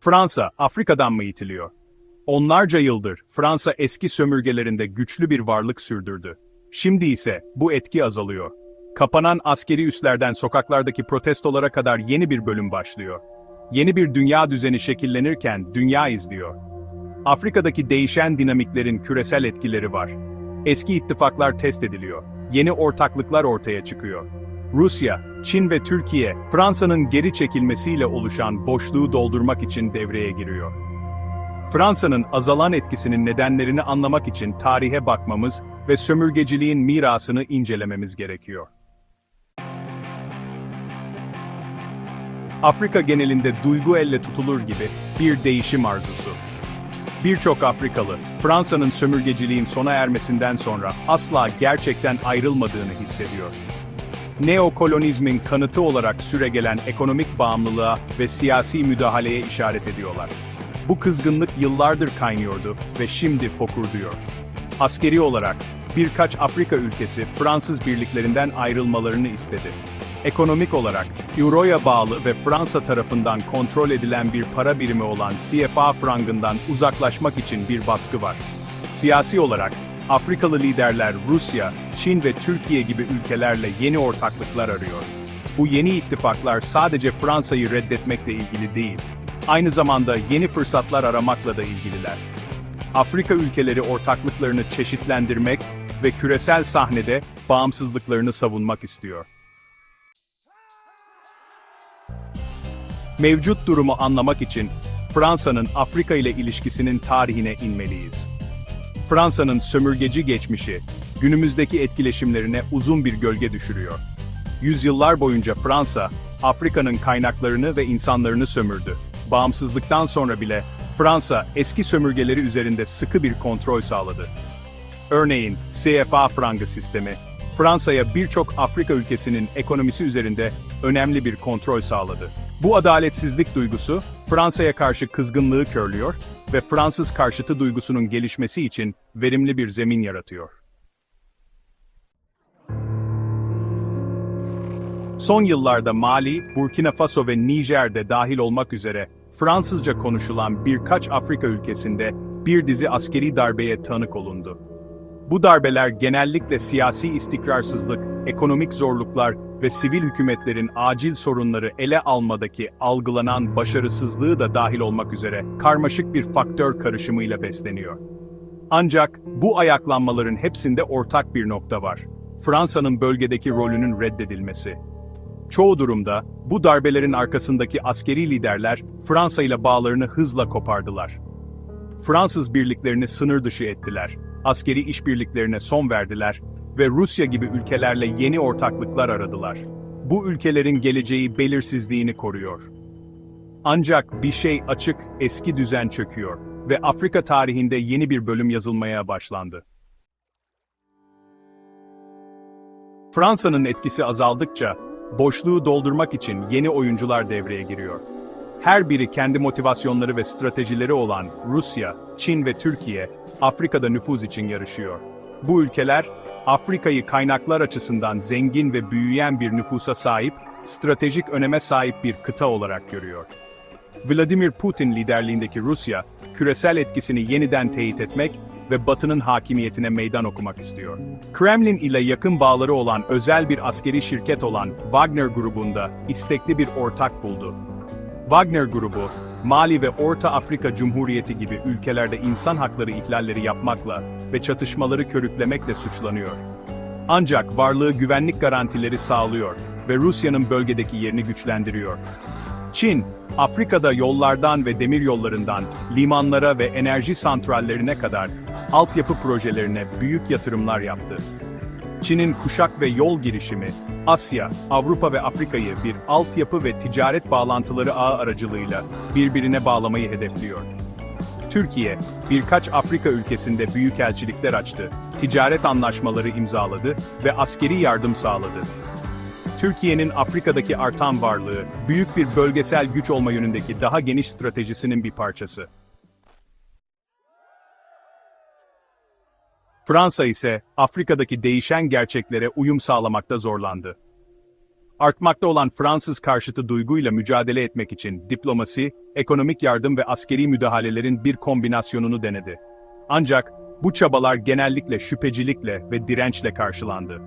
Fransa, Afrika'dan mı itiliyor? Onlarca yıldır Fransa eski sömürgelerinde güçlü bir varlık sürdürdü. Şimdi ise bu etki azalıyor. Kapanan askeri üslerden sokaklardaki protestolara kadar yeni bir bölüm başlıyor. Yeni bir dünya düzeni şekillenirken dünya izliyor. Afrika'daki değişen dinamiklerin küresel etkileri var. Eski ittifaklar test ediliyor. Yeni ortaklıklar ortaya çıkıyor. Rusya, Çin ve Türkiye, Fransa'nın geri çekilmesiyle oluşan boşluğu doldurmak için devreye giriyor. Fransa'nın azalan etkisinin nedenlerini anlamak için tarihe bakmamız ve sömürgeciliğin mirasını incelememiz gerekiyor. Afrika genelinde duygu elle tutulur gibi bir değişim arzusu. Birçok Afrikalı, Fransa'nın sömürgeciliğin sona ermesinden sonra asla gerçekten ayrılmadığını hissediyor. Neokolonizmin kanıtı olarak süregelen ekonomik bağımlılığa ve siyasi müdahaleye işaret ediyorlar. Bu kızgınlık yıllardır kaynıyordu ve şimdi fokurduyor. Askeri olarak birkaç Afrika ülkesi Fransız birliklerinden ayrılmalarını istedi. Ekonomik olarak Euro'ya bağlı ve Fransa tarafından kontrol edilen bir para birimi olan CFA frangından uzaklaşmak için bir baskı var. Siyasi olarak Afrikalı liderler Rusya, Çin ve Türkiye gibi ülkelerle yeni ortaklıklar arıyor. Bu yeni ittifaklar sadece Fransa'yı reddetmekle ilgili değil, aynı zamanda yeni fırsatlar aramakla da ilgililer. Afrika ülkeleri ortaklıklarını çeşitlendirmek ve küresel sahnede bağımsızlıklarını savunmak istiyor. Mevcut durumu anlamak için Fransa'nın Afrika ile ilişkisinin tarihine inmeliyiz. Fransa'nın sömürgeci geçmişi, günümüzdeki etkileşimlerine uzun bir gölge düşürüyor. Yüzyıllar boyunca Fransa, Afrika'nın kaynaklarını ve insanlarını sömürdü. Bağımsızlıktan sonra bile Fransa eski sömürgeleri üzerinde sıkı bir kontrol sağladı. Örneğin CFA frangı sistemi, Fransa'ya birçok Afrika ülkesinin ekonomisi üzerinde önemli bir kontrol sağladı. Bu adaletsizlik duygusu, Fransa'ya karşı kızgınlığı körlüyor ve Fransız karşıtı duygusunun gelişmesi için verimli bir zemin yaratıyor. Son yıllarda Mali, Burkina Faso ve Nijer'de dahil olmak üzere Fransızca konuşulan birkaç Afrika ülkesinde bir dizi askeri darbeye tanık olundu. Bu darbeler genellikle siyasi istikrarsızlık, ekonomik zorluklar ve sivil hükümetlerin acil sorunları ele almadaki algılanan başarısızlığı da dahil olmak üzere karmaşık bir faktör karışımıyla besleniyor. Ancak bu ayaklanmaların hepsinde ortak bir nokta var. Fransa'nın bölgedeki rolünün reddedilmesi. Çoğu durumda bu darbelerin arkasındaki askeri liderler Fransa ile bağlarını hızla kopardılar. Fransız birliklerini sınır dışı ettiler, askeri işbirliklerine son verdiler ve Rusya gibi ülkelerle yeni ortaklıklar aradılar. Bu ülkelerin geleceği belirsizliğini koruyor. Ancak bir şey açık, eski düzen çöküyor ve Afrika tarihinde yeni bir bölüm yazılmaya başlandı. Fransa'nın etkisi azaldıkça, boşluğu doldurmak için yeni oyuncular devreye giriyor. Her biri kendi motivasyonları ve stratejileri olan Rusya, Çin ve Türkiye, Afrika'da nüfuz için yarışıyor. Bu ülkeler, Afrika'yı kaynaklar açısından zengin ve büyüyen bir nüfusa sahip, stratejik öneme sahip bir kıta olarak görüyor. Vladimir Putin liderliğindeki Rusya, küresel etkisini yeniden teyit etmek ve Batı'nın hakimiyetine meydan okumak istiyor. Kremlin ile yakın bağları olan özel bir askeri şirket olan Wagner grubunda istekli bir ortak buldu. Wagner grubu, Mali ve Orta Afrika Cumhuriyeti gibi ülkelerde insan hakları ihlalleri yapmakla ve çatışmaları körüklemekle suçlanıyor. Ancak varlığı güvenlik garantileri sağlıyor ve Rusya'nın bölgedeki yerini güçlendiriyor. Çin, Afrika'da yollardan ve demiryollarından limanlara ve enerji santrallerine kadar altyapı projelerine büyük yatırımlar yaptı. Çin'in kuşak ve yol girişimi, Asya, Avrupa ve Afrika'yı bir altyapı ve ticaret bağlantıları ağı aracılığıyla birbirine bağlamayı hedefliyor. Türkiye, birkaç Afrika ülkesinde büyükelçilikler açtı, ticaret anlaşmaları imzaladı ve askeri yardım sağladı. Türkiye'nin Afrika'daki artan varlığı, büyük bir bölgesel güç olma yönündeki daha geniş stratejisinin bir parçası. Fransa ise Afrika'daki değişen gerçeklere uyum sağlamakta zorlandı. artmakta olan Fransız karşıtı duyguyla mücadele etmek için diplomasi, ekonomik yardım ve askeri müdahalelerin bir kombinasyonunu denedi. Ancak bu çabalar genellikle şüphecilikle ve dirençle karşılandı.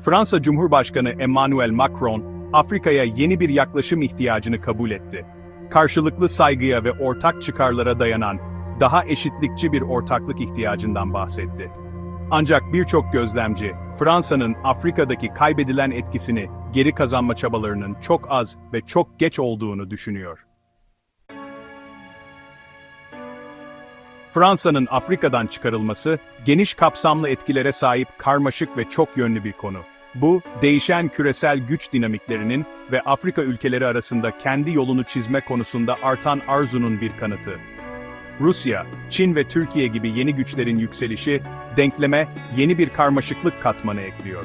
Fransa Cumhurbaşkanı Emmanuel Macron, Afrika'ya yeni bir yaklaşım ihtiyacını kabul etti. Karşılıklı saygıya ve ortak çıkarlara dayanan, daha eşitlikçi bir ortaklık ihtiyacından bahsetti. Ancak birçok gözlemci, Fransa'nın Afrika'daki kaybedilen etkisini geri kazanma çabalarının çok az ve çok geç olduğunu düşünüyor. Fransa'nın Afrika'dan çıkarılması, geniş kapsamlı etkilere sahip karmaşık ve çok yönlü bir konu. Bu, değişen küresel güç dinamiklerinin ve Afrika ülkeleri arasında kendi yolunu çizme konusunda artan arzunun bir kanıtı. Rusya, Çin ve Türkiye gibi yeni güçlerin yükselişi, denkleme yeni bir karmaşıklık katmanı ekliyor.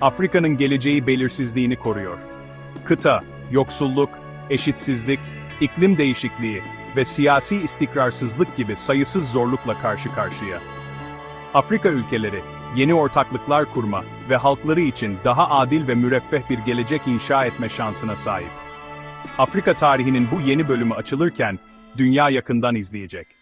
Afrika'nın geleceği belirsizliğini koruyor. Kıta, yoksulluk, eşitsizlik, iklim değişikliği ve siyasi istikrarsızlık gibi sayısız zorlukla karşı karşıya. Afrika ülkeleri, yeni ortaklıklar kurma ve halkları için daha adil ve müreffeh bir gelecek inşa etme şansına sahip. Afrika tarihinin bu yeni bölümü açılırken, dünya yakından izleyecek.